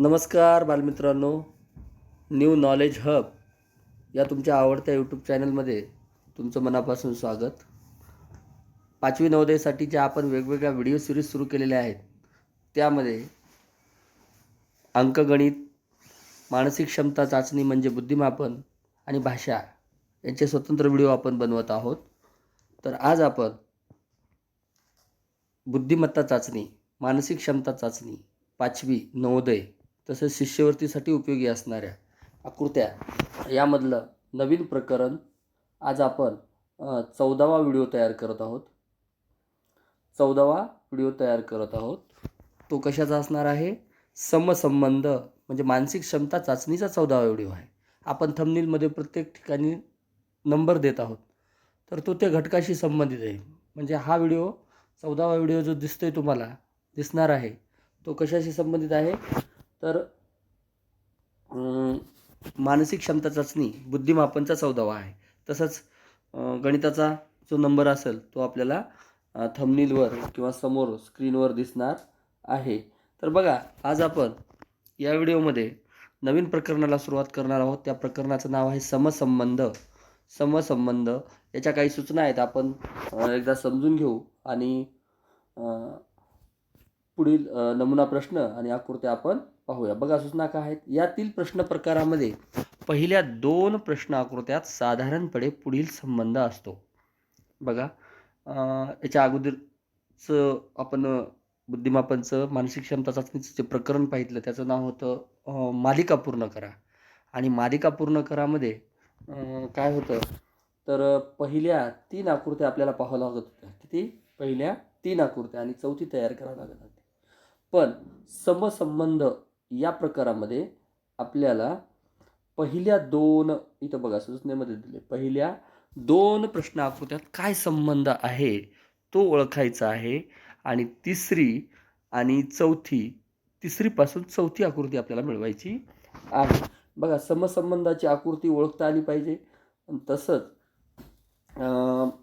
नमस्कार बालमित्रांनो new knowledge hub या तुमच्या आवडत्या यूट्यूब चॅनलमध्ये तुमचं मनापासून स्वागत. पाचवी नवोदयसाठी ज्या आपण वेगवेगळ्या व्हिडिओ सिरीज सुरू केलेल्या आहेत. त्यामध्ये अंकगणित मानसिक क्षमता चाचणी म्हणजे बुद्धिमापन आणि भाषा यांचे स्वतंत्र व्हिडिओ आपण बनवत आहोत. तर आज आपण बुद्धिमत्ता चाचणी मानसिक क्षमता चाचणी पाचवी नवोदय तसेच शिष्यवृत्तीसाठी उपयोगी असणाऱ्या आकृत्या. यामधलं नवीन प्रकरण आज आपण चौदावा व्हिडिओ तयार करत आहोत. चौदावा व्हिडिओ तयार करत आहोत. तो कशाचा असणार आहे? समसंबंध म्हणजे मानसिक क्षमता चाचणीचा चौदावा व्हिडिओ आहे. आपण थंबनेलमध्ये प्रत्येक ठिकाणी नंबर देत आहोत. तर तो त्या घटकाशी संबंधित आहे. म्हणजे हा व्हिडिओ चौदावा व्हिडिओ जो दिसतोय तुम्हाला दिसणार आहे तो कशाशी संबंधित आहे? तर मानसिक क्षमता चाचणी बुद्धिमापनचा चौदावा आहे. तसंच गणिताचा जो नंबर असेल तो आपल्याला थमनीलवर किंवा समोर स्क्रीनवर दिसणार आहे. तर बघा आज आपण या व्हिडिओमध्ये नवीन प्रकरणाला सुरुवात करणार आहोत. त्या प्रकरणाचं नाव आहे समसंबंध. समसंबंध याच्या काही सूचना आहेत. आपण एकदा समजून घेऊ आणि पुढील नमुना प्रश्न आणि आकृत्या आपण पाहूया. बघा सूचना काय आहेत? यातील प्रश्न प्रकारामध्ये पहिल्या दोन प्रश्न आकृत्यात साधारणपणे पुढील संबंध असतो. बघा याच्या अगोदरचं आपण बुद्धिमापनचं मानसिक क्षमता चाचणीचं जे प्रकरण पाहिलं त्याचं नाव होतं मालिका पूर्ण करा. आणि मालिका पूर्ण करामध्ये काय होतं? तर पहिल्या तीन आकृत्या आपल्याला पाहावं लागत होत्या. किती? पहिल्या तीन आकृत्या. आणि चौथी तयार करावी लागत होती. पण समसंबंध या प्रकारामध्ये आपल्याला पहिल्या दोन इथं बघा सूचनेमध्ये दिले. पहिल्या दोन प्रश्न आकृत्यात काय संबंध आहे तो ओळखायचा आहे. आणि तिसरी आणि चौथी तिसरीपासून चौथी आकृती आपल्याला मिळवायची आहे. बघा समसंबंधाची आकृती ओळखता आली पाहिजे. तसंच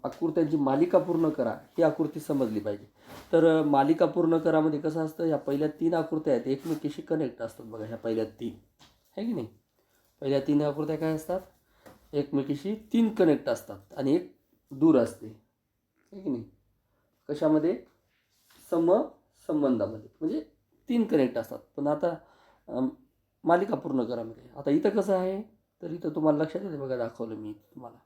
आकृत्यांची मालिका पूर्ण करा ही आकृती समजली पाहिजे. तर मालिका पूर्ण करामध्ये म्हणजे कसं असतं ह्या पहिल्या तीन आकृत्या आहेत एकमेकीशी कनेक्ट असतात बघा ह्या पहिल्या तीन. आहे की नाही? पहिल्या तीन आकृत्या काय असतात? एकमेकीशी तीन कनेक्ट असतात आणि एक दूर असते. आहे की नाही? कशामध्ये? सम संबंधामध्ये. म्हणजे तीन कनेक्ट असतात. पण आता मालिका पूर्ण करामध्ये म्हणजे. आता इथं कसं आहे? तर इथं तुम्हाला लक्षात येते बघा दाखवलं मी तुम्हाला.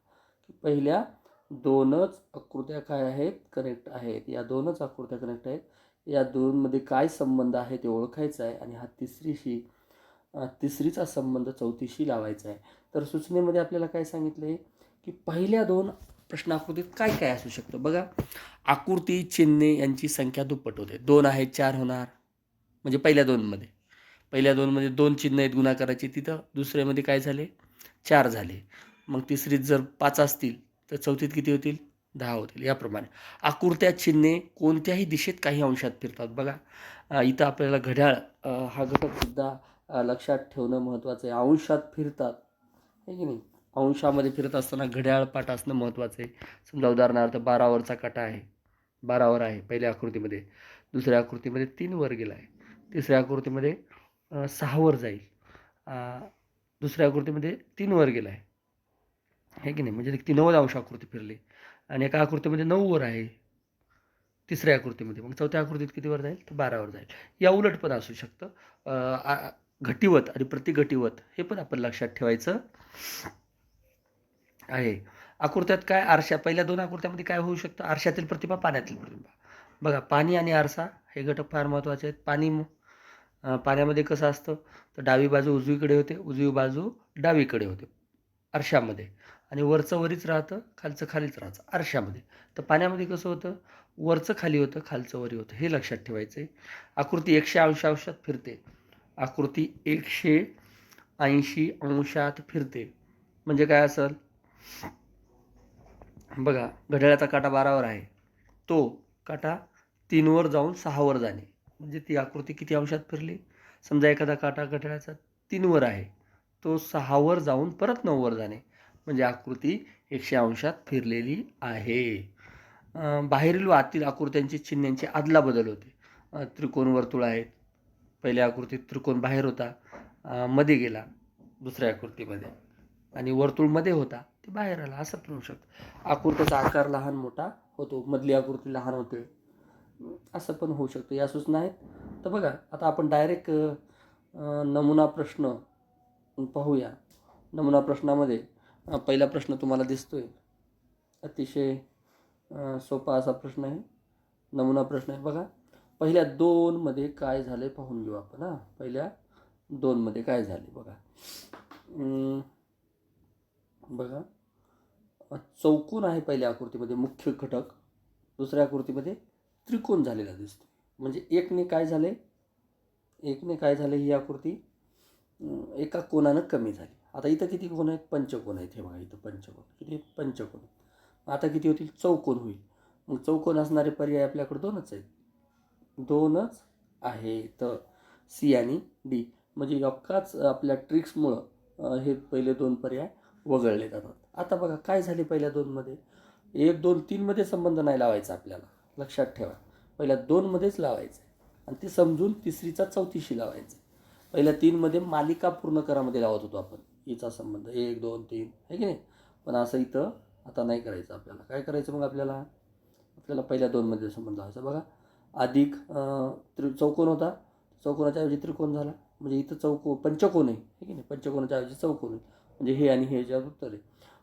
की पहिल्या दोनच आकृत्या काय आहेत? कनेक्ट आहेत. या दोनच आकृत्या कनेक्ट आहेत. या दोनमध्ये काय संबंध आहे ते ओळखायचं आहे आणि हा तिसरीशी तिसरीचा संबंध चौथीशी लावायचा आहे. तर सूचनेमध्ये आपल्याला काय सांगितलं आहे? की पहिल्या दोन प्रश्न आकृतीत काय काय असू शकतं? बघा आकृती चिन्हे यांची संख्या दुप्पट होते. दोन आहेत चार होणार. म्हणजे पहिल्या दोनमध्ये. पहिल्या दोनमध्ये दोन चिन्ह आहेत गुणाकाराची. तिथं दुसऱ्यामध्ये काय झाले? चार झाले. मग तिसरीत जर पाच असतील तर चौथीत किती होतील? दहा होतील याप्रमाणे. आकृत्या चिन्हे कोणत्याही दिशेत काही अंशात फिरतात. बघा इथं आपल्याला घड्याळ हा घटकसुद्धा लक्षात ठेवणं महत्त्वाचं आहे. अंशात फिरतात. आहे की नाही? अंशामध्ये फिरत असताना घड्याळ पाठ असणं महत्त्वाचं आहे. समजा उदाहरणार्थ बारावरचा काटा आहे. बारावर आहे पहिल्या आकृतीमध्ये. दुसऱ्या आकृतीमध्ये तीन वर गेला आहे. तिसऱ्या आकृतीमध्ये सहावर जाईल. दुसऱ्या आकृतीमध्ये तीन वर गेला आहे. हे की नाही? म्हणजे ती नव्वद अंश आकृती फिरली. आणि एका आकृतीमध्ये नऊ वर आहे. तिसऱ्या आकृतीमध्ये. मग चौथ्या आकृतीत किती वर जाईल? तर बारावर जाईल. या उलट पण असू शकतं. घटिवत घटीवत आणि प्रतिघटिवत हे पण आपण लक्षात ठेवायचं आहे. आकृत्यात काय? आरशा. पहिल्या दोन आकृत्यामध्ये काय होऊ शकतं? आरशातील प्रतिभा पाण्यातील प्रतिभा बघा पाणी आणि आरसा हे घटक फार महत्त्वाचे आहेत. पाणी पाण्यामध्ये कसं असतं? तर डावी बाजू उजवीकडे होते. उजवी बाजू डावीकडे होते. आरशामध्ये. आणि वरचं वरीच राहतं खालचं खालीच राहतं आरशामध्ये. तर पाण्यामध्ये कसं होतं? वरचं खाली होतं खालचं वरी होतं. हे लक्षात ठेवायचं आहे आकृती एकशे अंश अंशात फिरते. आकृती एकशे ऐंशी अंशात फिरते. म्हणजे काय असेल? बघा घड्याळाचा काटा बारावर आहे. तो काटा तीनवर जाऊन सहावर जाणे. म्हणजे ती आकृती किती अंशात फिरली? समजा एखादा काटा घड्याळाचा तीनवर आहे. तो सहावर जाऊन परत नऊवर जाणे. म्हणजे आकृती एकशे अंशात फिरलेली आहे. बाहेरील व आतील आकृत्यांची चिन्हांची आदला बदल होते त्रिकोण वर्तुळ आहेत. पहिल्या आकृतीत त्रिकोण बाहेर होता. मध्ये गेला दुसऱ्या आकृतीमध्ये. आणि वर्तुळमध्ये होता. ते बाहेर आला. असं पण होऊ शकतं. आकृतीचा आकार लहान मोठा होतो. मधली आकृती लहान होते. असं पण होऊ शकतं. या सूचना आहेत. तर बघा आता आपण डायरेक्ट नमुना प्रश्न पाहूया. नमुना प्रश्नामध्ये पहिला प्रश्न तुम्हाला दिसतोय. अतिशय सोपा असा प्रश्न आहे. नमुना प्रश्न आहे बघा. पहिल्या दोनमध्ये काय झाले पाहून घेऊ आपण हां. पहिल्या दोनमध्ये काय झाले बघा. बघा. चौकोन आहे पहिल्या आकृतीमध्ये मुख्य घटक. दुसऱ्या आकृतीमध्ये त्रिकोण झालेला दिसतो म्हणजे एकने काय झाले एकने काय झाले ही आकृती? एका कोणानं कमी झाली. आता इथं किती कोण आहेत? पंचकोण आहेत हे बघा इथं पंचकोन किती आहेत? आता किती होतील? चौकोन होईल. मग चौकोन असणारे पर्याय आपल्याकडे दोनच आहेत. दोनच आहे तर सी आणि डी. म्हणजे अक्काच आपल्या ट्रिक्समुळं हे पहिले दोन पर्याय वगळले जातात. आता बघा काय झाले पहिल्या दोनमध्ये? एक दोन तीनमध्ये संबंध नाही लावायचा आपल्याला. लक्षात ठेवा. पहिल्या दोनमध्येच लावायचं आणि ते समजून तिसरीचा चौथीशी लावायचं पहिल्या तीनमध्ये मालिका पूर्ण करामध्ये लावत होतो आपण. हिचा संबंध एक दोन तीन आहे की नाही? पण असं इथं आता नाही करायचं आपल्याला. काय करायचं मग आपल्याला? आपल्याला पहिल्या दोनमध्ये संबंध व्हायचा. बघा अधिक त्रि चौकोन होता. चौकोनाच्या ऐवजी त्रिकोण झाला. म्हणजे इथं चौको पंचकोन आहे. की नाही? पंचकोनाच्या ऐवजी चौकोन आहे. म्हणजे हे आणि हे याच्यावर उत्तर आहे.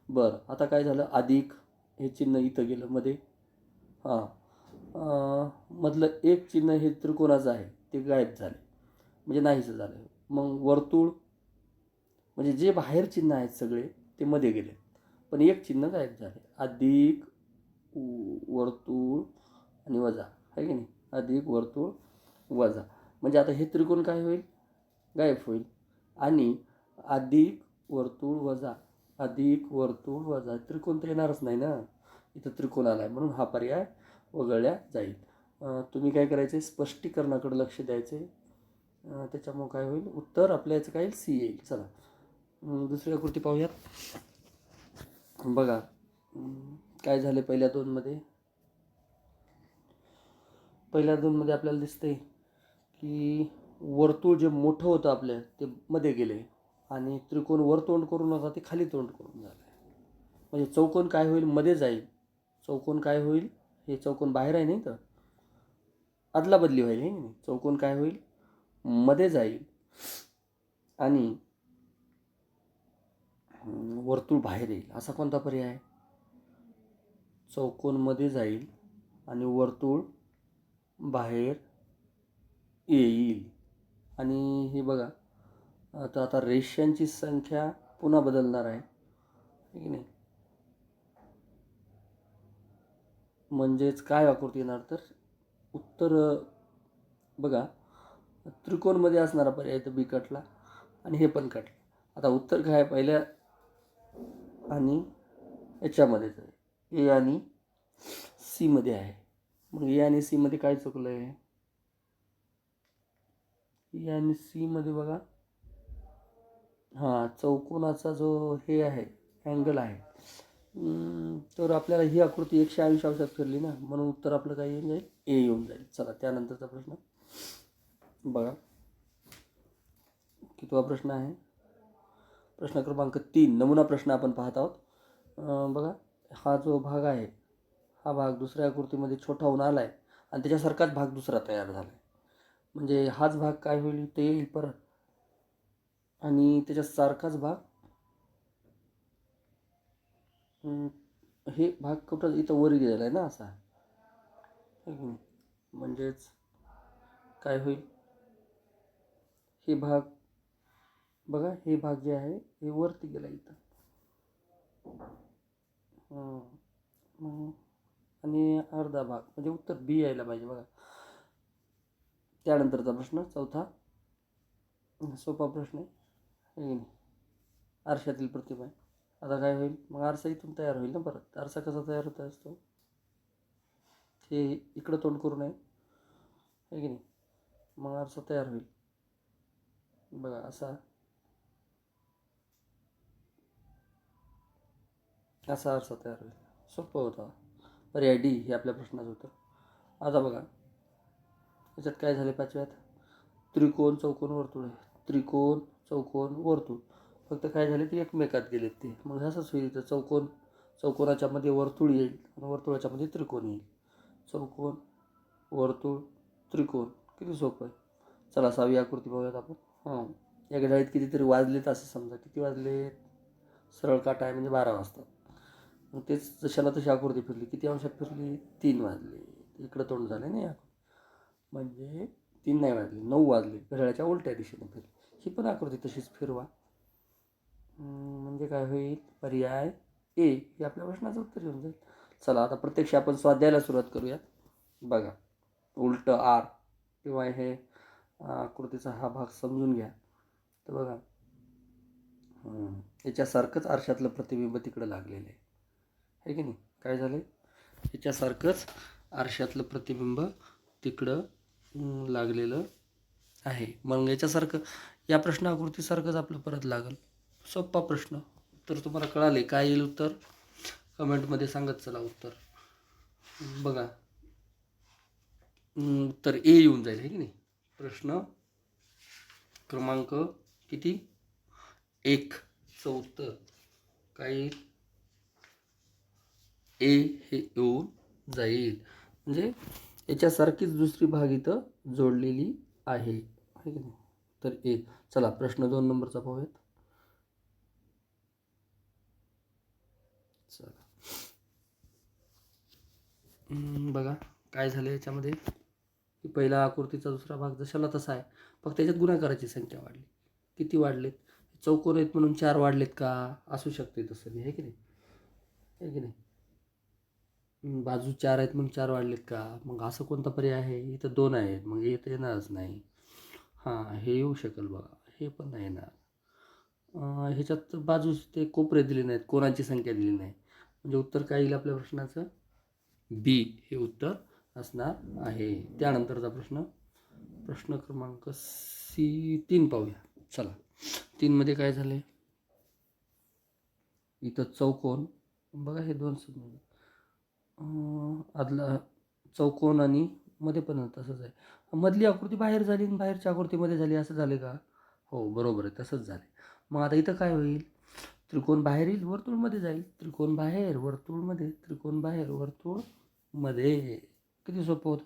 बरं आता काय झालं? अधिक हे चिन्ह इथं गेलं मध्ये. हां. मधलं एक चिन्ह हे त्रिकोणाचं आहे. ते गायब झाले. म्हणजे नाहीचं झालं. मग वर्तुळ म्हणजे जे बाहेर चिन्ह आहेत सगळे ते मध्ये गेले. पण एक चिन्ह गायब झाले. अधिक वर्तुळ आणि वजा. आहे की नाही? अधिक वर्तुळ वजा. म्हणजे आता हे त्रिकोण काय होईल? गायब होईल. आणि अधिक वर्तुळ वजा. अधिक वर्तुळ वजा. त्रिकोण तर येणारच नाही ना? इथं त्रिकोण आला आहे म्हणून हा पर्याय वगळल्या जाईल. तुम्ही काय करायचे स्पष्टीकरणाकडे लक्ष द्यायचे त्याच्यामुळं काय होईल? उत्तर आपल्या याचं काय सी येईल. चला. दुसरी आकृती पाहूयात. बघा काय झाले पहिल्या दोनमध्ये पहिल्या दोनमध्ये आपल्याला दिसतंय की वर्तुळ जे मोठं होतं आपल्या ते मध्ये गेले. आणि त्रिकोण वर तोंड करून होता ते खाली तोंड करून झालं. म्हणजे चौकोन काय होईल? मध्ये जाईल. चौकोन काय होईल? हे चौकोन बाहेर आहे नाही तर? अदला बदली होईल हे नाही? चौकोन काय होईल? मध्ये जाईल. आणि वर्तुळ बाहेर येईल. असा कोणता पर्याय चौकोनमध्ये जाईल आणि वर्तुळ बाहेर येईल. आणि हे बघा आता आता रेषांची संख्या पुन्हा बदलणार आहे. की नाही? म्हणजेच काय आकृती येणार तर? उत्तर बघा त्रिकोणमध्ये असणारा पर्याय तर बी कटला आणि हे पण कटलं आता उत्तर काय आहे? पहिल्या आणि याच्यामध्येच आहे. ए आणि सीमध्ये आहे. मग ए आणि सीमध्ये काय चुकलं आहे ए आणि सीमध्ये बघा. हां चौकोनाचा जो हे आहे अँगल आहे. तर आपल्याला ही आकृती एकशे ऐंशी अंशात फिरली ना म्हणून उत्तर आपलं काय येऊन जाईल? ए येऊन जाईल. चला त्यानंतरचा प्रश्न. बघा. कितवा प्रश्न आहे? प्रश्न क्रमांक तीन नमुना प्रश्न आपण पाहत आहोत. बघा हा जो भाग आहे हा भाग दुसऱ्या आकृतीमध्ये छोटा होऊन आला आहे आणि त्याच्यासारखाच भाग दुसरा तयार झाला आहे म्हणजे हाच भाग काय होईल? ते येईल परत. आणि त्याच्यासारखाच भाग हे भाग कुठं? इथं वर गेलेला आहे ना असा. म्हणजेच काय होईल? हे भाग बघा हे भाग जे आहे हे वरती गेला इथं. आणि अर्धा भाग म्हणजे उत्तर बी यायला पाहिजे बघा. त्यानंतरचा प्रश्न चौथा. सोपा प्रश्न आहे. की नाही आरशातील प्रतिमा आहे. आता काय होईल? मग आरसा इथून तयार होईल ना परत. आरसा कसा तयार होत असतो? हे इकडं तोंड करू नये. आहे की नाही मग आरसा तयार होईल. बघा असा असा अर्थ तयार होईल. सोपं होता. पर्याय डी हे आपल्या प्रश्नाचं होतं आता बघा. याच्यात काय झाले पाचव्यात? त्रिकोण चौकोन वर्तुळ. आहे त्रिकोण चौकोन वर्तुळ. फक्त काय झाले ते एकमेकात गेलेत ते. मग असंच होईल तर चौकोन चौकोनाच्या मध्ये वर्तुळ येईल आणि वर्तुळाच्या मध्ये त्रिकोण येईल. चौकोन वर्तुळ त्रिकोण. किती सोपं आहे. चला सहावी आकृती बघूयात आपण. हां. या घड्याळीत कितीतरी वाजलेत असं समजा. किती वाजलेत? सरळ काटा आहे म्हणजे बारा वाजतात. मग तेच जशाला तशी आकृती फिरली. किती अंशात फिरली? तीन वाजले. इकडं तोंड झाले नाही म्हणजे तीन नाही वाजले नऊ वाजले. घड्याळाच्या उलट्या दिशेने फिरली. ही पण आकृती तशीच फिरवा. म्हणजे काय होईल? पर्याय ए हे आपल्या प्रश्नाचं उत्तर येऊन जाईल. चला आता प्रत्यक्ष आपण स्वाध्यायाला सुरुवात करूयात. बघा उलट आर किंवा हे आकृतीचा हा भाग समजून घ्या. तर बघा याच्यासारखंच आरशातलं प्रतिबिंब तिकडं लागलेलं आहे. आहे की नाही? काय झालं आहे याच्यासारखंच आरशातलं प्रतिबिंब तिकडं लागलेलं आहे. मग याच्यासारखं या प्रश्न आकृतीसारखंच आपलं परत लागेल. सोप्पा प्रश्न. तर तुम्हाला कळाले काय येईल उत्तर? कमेंटमध्ये सांगत चला उत्तर. बघा. उत्तर ए येऊन जाईल आहे की नाही? प्रश्न क्रमांक किती? एक. उत्तर काय येईल? ए हे येऊन जाईल. म्हणजे याच्यासारखीच दुसरी भाग इथं जोडलेली आहे. की नाही? तर ए चला प्रश्न दोन नंबरचा पाहूयात. चला. बघा काय झालं याच्यामध्ये? की पहिला आकृतीचा दुसरा भाग जशाला तसा आहे. फक्त त्याच्यात गुणाकाराची संख्या वाढली. किती वाढलेत? चौकोन आहेत म्हणून चार वाढलेत का? असू शकते तसं नाही आहे की नाही? आहे की नाही? बाजू चार आहेत म्हणून चार वाढलेत का? मग असं कोणता पर्याय आहे? इथं दोन आहेत मग इथं येणारच नाही. हां हे येऊ शकेल बघा. हे पण नाही येणार. ह्याच्यात बाजू ते कोपरे दिले नाहीत कोणाची संख्या दिली नाही. म्हणजे उत्तर काय येईल आपल्या प्रश्नाचं? बी हे उत्तर असणार आहे. त्यानंतरचा प्रश्न प्रश्न क्रमांक सी तीन पाहूया. चला. तीनमध्ये काय झाले इथं चौकोन. बघा हे दोन समजून आदला चौकोन आणि मध्ये पण तसंच आहे. मधली आकृती बाहेर झाली आणि बाहेरच्या आकृतीमध्ये झाली असं झाले का? हो बरोबर आहे तसंच झाले. मग आता इथं काय होईल? त्रिकोण बाहेर येईल वर्तुळमध्ये जाईल. त्रिकोण बाहेर वर्तुळमध्ये त्रिकोण बाहेर वर्तुळमध्ये. किती सोपं होतं?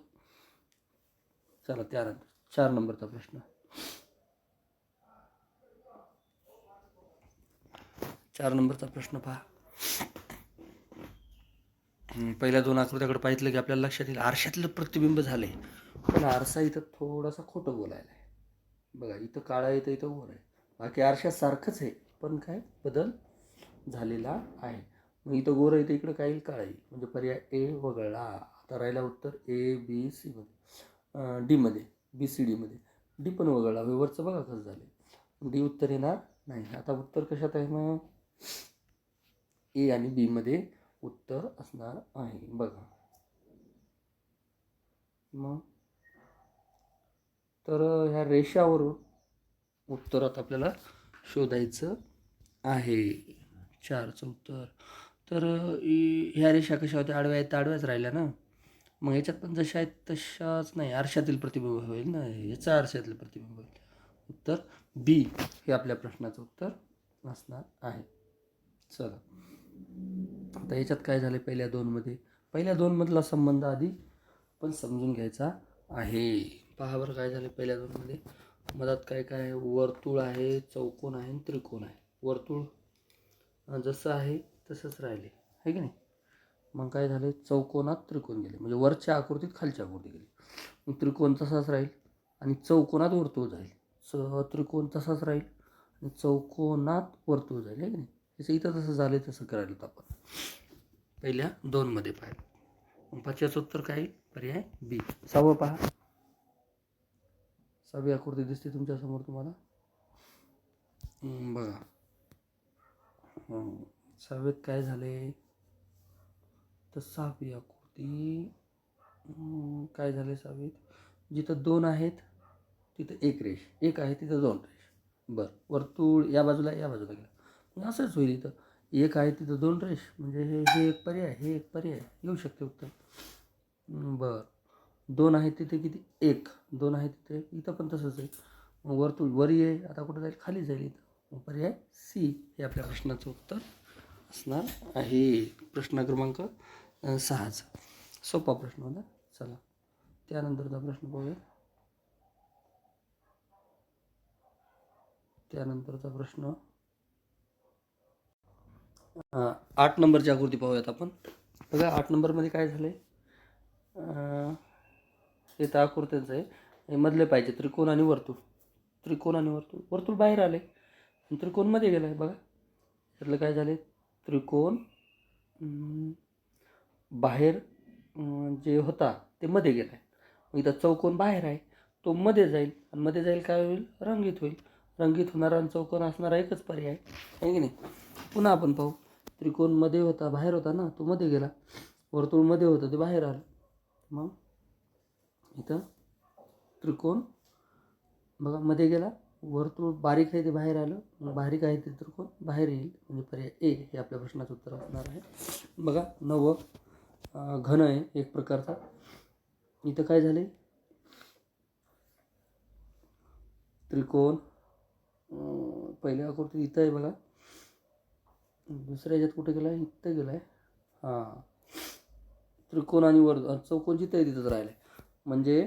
चला त्यानंतर चार नंबरचा प्रश्न. चार नंबरचा प्रश्न पहा. पहिल्या दोन आकृत्याकडे पाहिलं की आपल्याला लक्षात येईल. आरशातलं प्रतिबिंब झालं आहे पण आरसा इथं थोडासा खोटं बोलायला आहे. बघा इथं काळा येतं इथं वर आहे. बाकी आरशासारखंच आहे पण काय बदल झालेला आहे. मग इथं गोरं इथं इकडं काय येईल काळा येईल म्हणजे पर्याय ए वगळला. आता राहिला उत्तर ए बी सी मध्ये. डीमध्ये बी सी डीमध्ये डी पण वगळला. वेवरचं बघा कसं झालं डी उत्तर येणार नाही. आता उत्तर कशात आहे मग? ए आणि बीमध्ये उत्तर असणार आहे. बघा. मग? तर ह्या रेषावरून उत्तरात आपल्याला शोधायचं आहे. चारचं उत्तर. तर ह्या रेषा कशा होत्या? आडव्या आहेत त्या आडव्याच राहिल्या ना? मग याच्यात पण जशा आहेत तशाच नाही. आरशातील प्रतिबिंब होईल ना? याचा आरशातील प्रतिबिंब होईल. उत्तर बी हे आपल्या प्रश्नाचं उत्तर असणार आहे. चला. आता याच्यात काय झालं पहिल्या दोनमध्ये पहिल्या दोनमधला संबंध आधी पण समजून घ्यायचा आहे. पहा बरं काय झालं पहिल्या दोनमध्ये मधात काय काय? आहे वर्तुळ आहे चौकोन आहे आणि त्रिकोण आहे. वर्तुळ जसं आहे तसंच राहिले. आहे की नाही? मग काय झाले चौकोनात त्रिकोण गेले. म्हणजे वरच्या आकृतीत खालच्या आकृती गेली. मग त्रिकोण तसाच राहील आणि चौकोनात वर्तुळ जाईल. च त्रिकोण तसाच राहील आणि चौकोनात वर्तुळ जाईल. आहे की नाही? त्याचं इथं जसं झालं तसं करायला होतं आपण. पहिल्या दोनमध्ये पाहिलं मग पाचव्याचं उत्तर काय? पर्याय बी. सहावं पहा. सहावी आकृती दिसते तुमच्यासमोर तुम्हाला. बघा. सहावेत काय झाले तर सहावी आकृती काय झाले सहावीत? जिथं दोन आहेत तिथं एक रेष. एक आहे तिथं दोन रेष. बरं. वर्तुळ या बाजूला या बाजूला गेला. असंच होईल इथं. एक आहे तिथं दोन रेष. म्हणजे हे हे एक पर्याय हे एक पर्याय. येऊ शकते उत्तर. बरं. दोन आहे तिथे किती? एक. दोन आहे तिथे इथं पण तसंच आहे. मग वर्तुळ वर ये आता कुठं जाईल? खाली जाईल इथं. पर्याय सी हे आपल्या प्रश्नाचं उत्तर असणार आहे. प्रश्न क्रमांक सहाचा. सोपा प्रश्न होता चला. त्यानंतरचा प्रश्न पाहूया. त्यानंतरचा प्रश्न हां आठ नंबरची आकृती पाहूयात आपण. बघा आठ नंबरमध्ये काय झालं आहे हे तर आकृत्यांचं आहे. हे मधले पाहिजे त्रिकोण आणि वर्तुळ. त्रिकोण आणि वर्तुळ. वर्तुळ बाहेर आले आणि त्रिकोणमध्ये गेलं आहे बघा. त्यातलं काय झाले त्रिकोण बाहेर जे होता ते मध्ये गेला आहे मग इथं चौकोन बाहेर आहे. तो मध्ये जाईल. आणि मध्ये जाईल काय होईल? रंगीत होईल. रंगीत होणारा आणि चौकोन असणारा एकच पर्याय आहे. की नाही? पुन्हा आपण पाहू. त्रिकोणमध्ये होता बाहेर होता ना तो मध्ये गेला. वर्तुळमध्ये होतं ते बाहेर आलं. मग इथं त्रिकोण बघा मध्ये गेला. वर्तुळ बारीक आहे ते बाहेर आलं. मग बारीक आहे ते त्रिकोण बाहेर येईल. म्हणजे पर्याय ए हे आपल्या प्रश्नाचं उत्तर असणार आहे. बघा नव घन आहे एक प्रकारचा. इथं काय झाले त्रिकोण पहिल्या आकृती इथं आहे बघा. दुसऱ्या ह्याच्यात कुठे गेला आहे इथं गेला आहे हां. त्रिकोण आणि वर्त चौकोन जिथं आहे तिथंच राहिलं आहे म्हणजे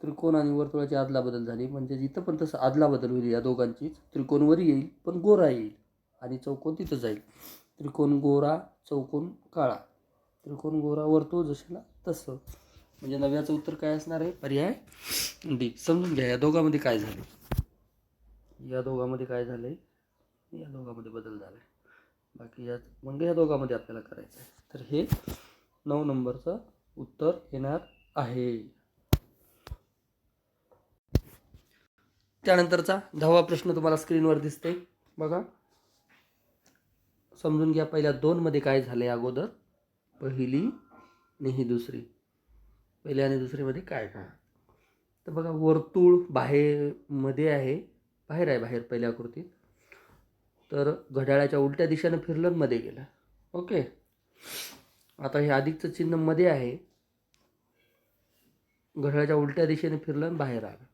त्रिकोण आणि वर्तुळाची आदला बदल झाली. म्हणजे जिथं पण तसं आदला बदल होईल या दोघांचीच त्रिकोणवर येईल पण गोरा येईल आणि चौकोन तिथं जाईल. त्रिकोण गोरा चौकोन काळा. त्रिकोण गोरा वर्तुळ जशाला तसं. म्हणजे नव्याचं उत्तर काय असणार आहे? पर्याय डी. समजून घ्या या दोघांमध्ये काय झाले या दोघांमध्ये काय झालं आहे या दोघांमध्ये बदल झाला आहे बाकी या म्हणजे या दोघांमध्ये आपल्याला करायचं आहे. तर हे नऊ नंबरचं उत्तर येणार आहे. त्यानंतरचा दहावा प्रश्न तुम्हाला स्क्रीनवर दिसते बघा. समजून घ्या पहिल्या दोनमध्ये काय झाले अगोदर. पहिली आणि ही दुसरी. पहिल्या आणि दुसरीमध्ये काय काय? तर बघा वर्तुळ बाहेर मध्ये आहे. बाहेर आहे बाहेर पहिल्या आकृतीत. तर घड्याळाच्या उलट्या दिशेनं फिरलं मध्ये गेलं. ओके? आता हे अधिकचं चिन्हमध्ये आहे. घड्याळाच्या उलट्या दिशेने फिरलं बाहेर आलं.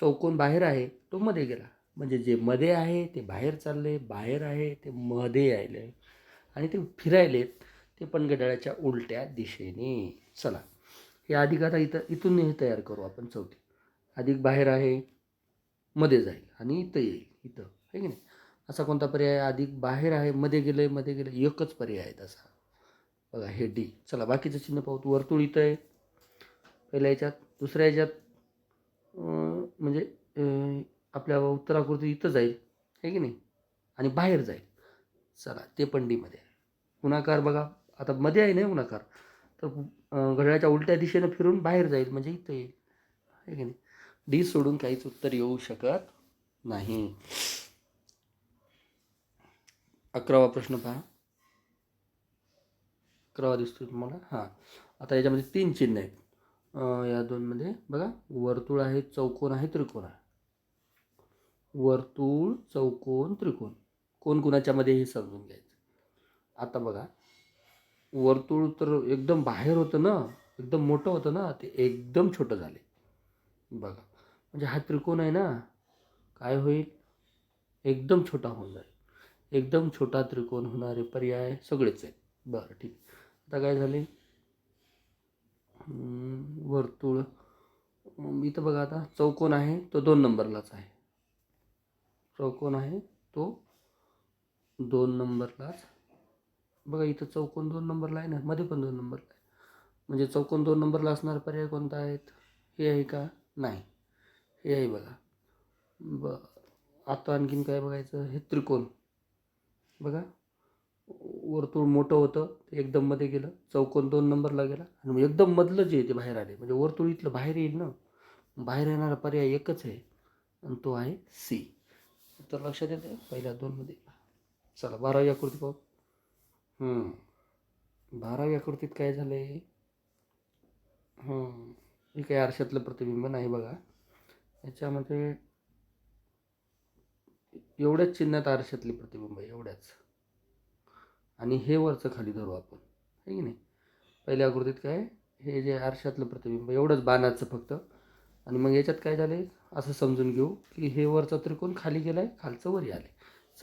चौकोन बाहेर आहे तो मध्ये गेला. म्हणजे जे मध्ये आहे ते बाहेर चालले बाहेर आहे ते मध्ये यायले आणि ते फिरायले ते पण घड्याळाच्या उलट्या दिशेने. चला हे अधिक आता इथं इथून हे तयार करू आपण चौथी. अधिक बाहेर आहे मध्ये जाईल आणि इथं येईल. इथं आहे की नाही? असा कोणता पर्याय आहे? अधिक बाहेर आहे मध्ये गेलं आहे मध्ये गेलं एकच पर्याय आहे तसा. बघा हे डी चला बाकीचं चिन्ह पाहू. वर्तुळ इथं आहे. पहिल्या याच्यात दुसऱ्या याच्यात म्हणजे आपल्या उत्तराकृती इथं जाईल आहे की नाही? आणि बाहेर जाईल. चला ते पण डीमध्ये आहे. गुणाकार बघा. आता मध्ये आहे ना गुणाकार? तर अं, घड्याळाच्या उलट्या दिशेनं फिरून बाहेर जाईल म्हणजे इथं येईल. आहे की नाही? डी सोडून काहीच उत्तर येऊ शकत नाही. अकरावा प्रश्न पहा. अकरावा दिसतो तुम्हाला? हां. आता याच्यामध्ये तीन चिन्ह आहेत. या दोनमध्ये बघा. वर्तुळ आहे चौकोन आहे त्रिकोण आहे. वर्तुळ चौकोन त्रिकोण. कोण कोणाच्यामध्ये हे समजून घ्यायचं? आता बघा. वर्तुळ तर एकदम बाहेर होतं ना एकदम मोठं होतं ना ते एकदम छोटं झाले. बघा. म्हणजे हा त्रिकोण आहे ना काय होईल? एकदम छोटा होऊन जाईल. एकदम छोटा त्रिकोण होणारे पर्याय सगळेच आहेत. बरं ठीक आता काय झाले? वर्तुळ. इथं बघा आता चौकोन आहे तो दोन नंबरलाच आहे. चौकोन आहे तो दोन नंबरलाच. बघा इथं चौकोन दोन नंबरला आहे ना मध्ये पण दोन नंबरला आहे. म्हणजे चौकोन दोन नंबरला असणारा पर्याय कोणता आहेत? हे आहे का? नाही. हे आहे बघा. ब आता आणखीन काय बघायचं? हे त्रिकोण. बघा. वर्तुळ मोठं होतं ते एकदम मध्ये गेलं. चौकोन दोन नंबरला गेला. आणि मग एकदम मधलं जे ते बाहेर आले. म्हणजे वर्तुळ इथलं बाहेर येईल ना? बाहेर येणारा पर्याय एकच आहे. आणि तो आहे सी तर लक्षात येते पहिल्या दोनमध्ये चला बारावी आकृती पाहू. बारावी आकृतीत काय झालं आहे हे काही आरशातलं प्रतिबिंब नाही बघा. याच्यामध्ये एवढ्याच चिन्हात आरशातली प्रतिबिंब आहे एवढ्याच. आणि हे वरचं खाली धरू आपण. आहे की नाही? पहिल्या आकृतीत काय? हे जे आरशातलं प्रतिबिंब एवढंच बाणाचं फक्त. आणि मग याच्यात काय झाले असं समजून घेऊ की हे वरचं त्रिकोण खाली गेलाय आहे खालचं वरी आले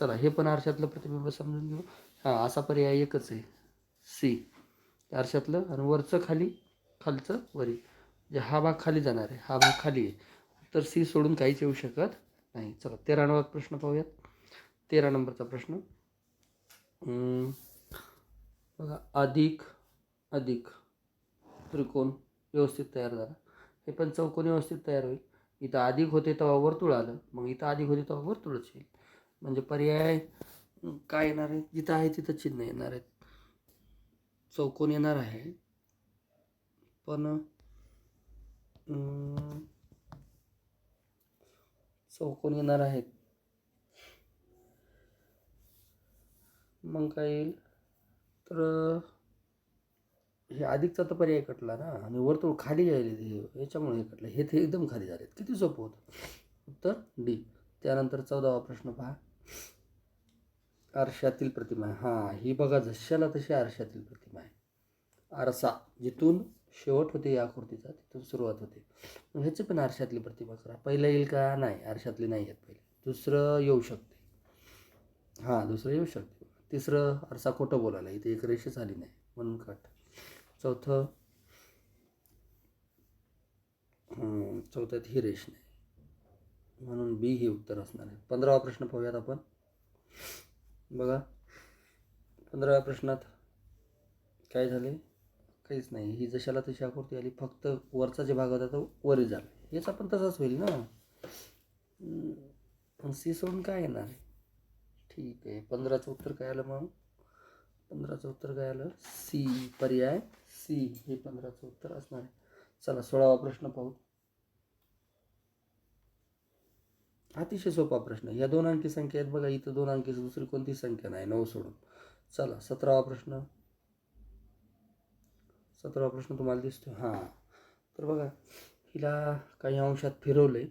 चला हे पण आरशातलं प्रतिबिंब समजून घेऊ. हां असा पर्याय एकच आहे. सी आरशातलं आणि वरचं खाली खालचं वरी. जे हा भाग खाली जाणार आहे हा भाग खाली आहे. तर सी सोडून काहीच येऊ शकत नाही चला तेरा नंबर प्रश्न पाहूयात. तेरा नंबरचा प्रश्न. बघा अधिक अधिक त्रिकोण व्यवस्थित तयार झाला. हे पण चौकोन व्यवस्थित तयार होईल. इथं अधिक होते तेव्हा वर्तुळ आलं. मग इथं अधिक होते तेव्हा वर्तुळच येईल. म्हणजे पर्याय काय येणार आहे? जिथं आहे तिथं चिन्ह येणार आहेत. चौकोन येणार आहे. पण चौकोन येणार आहेत. मग काय येईल? तर हे अधिकचा तर पर्याय कटला ना. आणि वर्तुळ खाली जायले ते याच्यामुळे हे कटलं. हे ते एकदम खाली झालेत. किती सोपं होतं? उत्तर डी. त्यानंतर चौदावा प्रश्न पहा. आरशातील प्रतिमा. हां ही बघा जशाला तशी आरशातील प्रतिमा आहे. आरसा जिथून शेवट होते या आकृतीचा तिथून सुरुवात होते. मग ह्याची पण आरशातली प्रतिमा करा. पहिलं येईल का? नाही. आरशातली नाही आहेत पहिले. दुसरं येऊ शकते. हां दुसरं येऊ शकते. तिसरं आरसा खोटं बोलायला. इथे एक रेषच झाली नाही. म्हणून कट चौथं चौथ्यात ही रेष नाही. म्हणून बी हे उत्तर असणार आहे. पंधरावा प्रश्न पाहूयात आपण. बघा. पंधराव्या प्रश्नात काय झाले? काहीच नाही. ही जशाला तशी आकृती आली फक्त वरचा जे भाग होता तो वरी झाला. याचा पण तसाच होईल ना? पण सी सोडून काय येणार? ठीक आहे. पंधराचं उत्तर काय आलं मग? पंधराचं उत्तर काय आलं? सी. पर्याय सी. हे पंधराचं उत्तर असणार आहे. चला सोळावा प्रश्न पाहू. अतिशय सोपा प्रश्न या दोन अंकी संख्या आहेत बघा. इथं दोन अंकीची दुसरी कोणती संख्या नाही. नऊ सोडून. चला सतरावा प्रश्न. सतरावा प्रश्न तुम्हाला दिसतो हां. तर बघा हिला काही अंशात फिरवले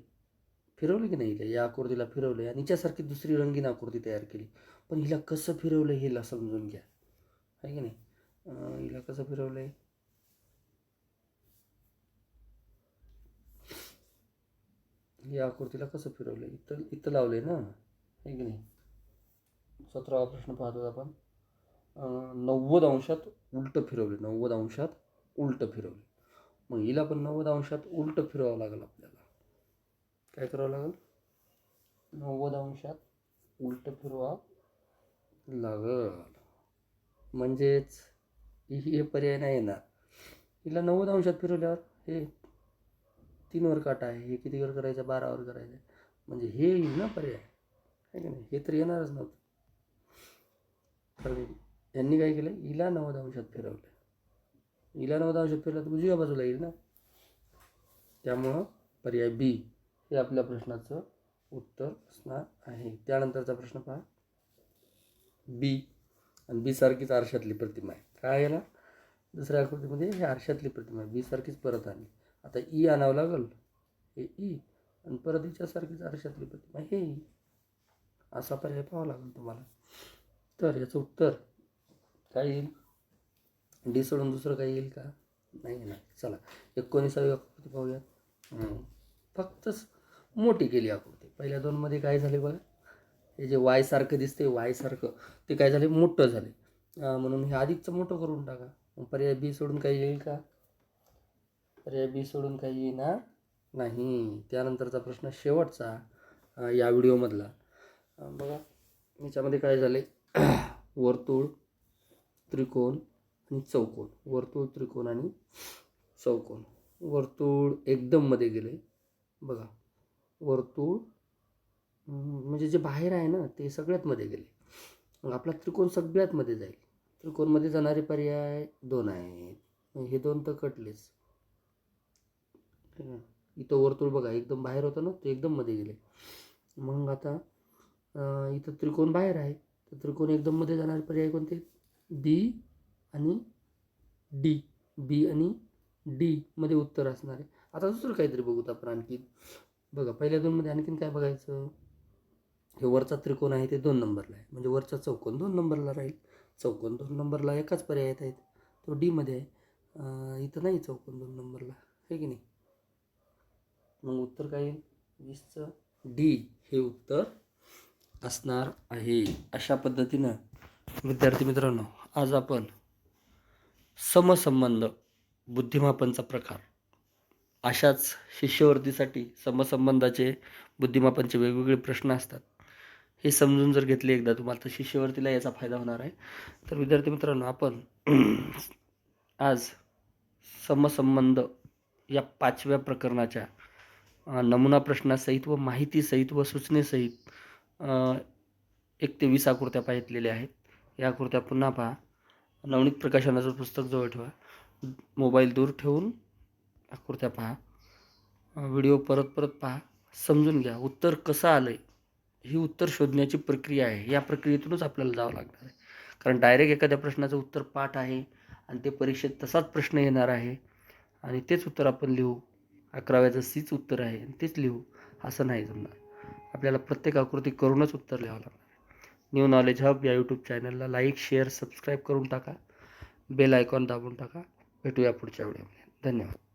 फिरवले की नाही हिला? या आकृतीला फिरवले आणि हिच्यासारखी दुसरी रंगीन आकृती तयार केली. पण हिला कसं फिरवलं हिला समजून घ्या. आहे की नाही? हिला कसं फिरवलं आहे या आकृतीला कसं फिरवलं इथं इथं लावले ना? आहे की नाही? सतरावा प्रश्न पाहतो आपण. नव्वद अंशात उलटं फिरवले नव्वद अंशात उलटं फिरवले. मग हिला पण नव्वद अंशात उलटं फिरवावं लागेल आपल्याला. काय करावं लागेल? नव्वद अंशात उलटं फिरवा लागल. म्हणजेच हे पर्याय नाही येणार हिला नव्वद अंशात फिरवल्यावर हे तीनवर काटा आहे. हे कितीवर करायचं? बारावर करायचं. म्हणजे हे येईल ना पर्याय. आहे की नाही? हे तर येणारच नव्हतं. तर यांनी काय केलं? हिला नव्वद अंशात फिरवलं. हिला नव्वद अंशात तर उजव्या बाजूला येईल ना? त्यामुळं पर्याय बी हे आपल्या प्रश्नाचं उत्तर असणार आहे. त्यानंतरचा प्रश्न पहा. बी आणि बी सारखीच आरशातली प्रतिमा आहे. काय याला दुसऱ्या आकृतीमध्ये हे आरशातली प्रतिमा आहे. बी सारखीच परत आली. आता ई आणावं लागल. हे ई आणि परत हिच्यासारखीच आरशातली प्रतिमा हे ई असा पर्याय पाहावा लागेल तुम्हाला. तर याचं उत्तर काय येईल? डी सोडून दुसरं काही येईल का? नाही ना चला एकोणीसावी आकृती पाहूयात. फक्तच मोठी केली आकृती. पहिल्या दोनमध्ये काय झाले बघा? हे जे वाय सारखं दिसते वाय सारखं ते काय झाले? मोठं झाले. म्हणून हे अधिकचं मोठं करून टाका. मग पर्याय बी सोडून काही येईल का? पर्याय बी सोडून काही येणार नाही. त्यानंतरचा प्रश्न शेवटचा या व्हिडिओमधला बघा याच्यामध्ये काय झाले? वर्तुळ त्रिकोण आणि चौकोन. वर्तुळ त्रिकोण आणि चौकोन. वर्तुळ एकदम मध्ये गेले. बघा. वर्तुळ म्हणजे जे बाहेर आहे ना ते सगळ्यात मध्ये गेले. मग आपला त्रिकोण सगळ्यात मध्ये जाईल. त्रिकोणमध्ये जाणारे पर्याय दोन आहेत. हे दोन तर कटलेच. इथं वर्तुळ बघा एकदम बाहेर होतं ना ते एकदम मध्ये गेले. मग आता इथं त्रिकोण बाहेर आहे. तर त्रिकोण एकदम मध्ये जाणारे पर्याय कोणते? बी आणि डी. बी आणि डी मध्ये उत्तर असणार आहे. आता दुसरं काहीतरी बघूत आपण आणखी. बघा पहिल्या दोनमध्ये आणखीन काय बघायचं? हे वरचा त्रिकोण आहे ते दोन नंबरला आहे. म्हणजे वरचा चौकोन दोन नंबरला राहील. चौकोन दोन नंबरला एकाच पर्याय येत आहेत. तो डीमध्ये आहे. इथं नाही चौकोन दोन नंबरला. आहे की नाही? मग उत्तर काय येईल? वीसचं. डी हे उत्तर असणार आहे. अशा पद्धतीनं विद्यार्थी मित्रांनो आज आपण समसंबंध बुद्धिमापनचा प्रकार अशाच शिष्यवृत्तीसाठी समसंबंधाचे बुद्धिमापनचे वेगवेगळे प्रश्न असतात. हे समजून जर घेतले एकदा तुम्हाला तर शिष्यवृत्तीला याचा फायदा होणार आहे. तर विद्यार्थी मित्रांनो आपण आज समसंबंध या पाचव्या प्रकरणाच्या नमुना प्रश्नासहित व माहितीसहित व सूचनेसहित एक ते वीस आकृत्या पाहितलेल्या आहेत. या कृत्या पुन्हा पहा. नवनीत प्रकाशनाचं पुस्तक जवळ ठेवा. मोबाईल दूर ठेवून आकृत्या पहा. व्हिडिओ परत परत पहा. समजून घ्या. उत्तर कसं आलं आहे ही उत्तर शोधण्याची प्रक्रिया आहे. या प्रक्रियेतूनच आपल्याला जावं लागणार आहे. कारण डायरेक्ट एखाद्या प्रश्नाचं उत्तर पाठ आहे आणि ते परीक्षेत तसाच प्रश्न येणार आहे आणि तेच उत्तर आपण लिहू. अकराव्याचं सीच उत्तर आहे आणि तेच लिहू. असं नाही जमणार. आपल्याला प्रत्येक आकृती करूनच उत्तर लिहावं लागणार. न्यू नॉलेज हब या यूट्यूब चॅनलला लाईक शेअर सबस्क्राईब करून टाका. बेल आयकॉन दाबून टाका. भेटूया पुढच्या व्हिडिओमध्ये. धन्यवाद.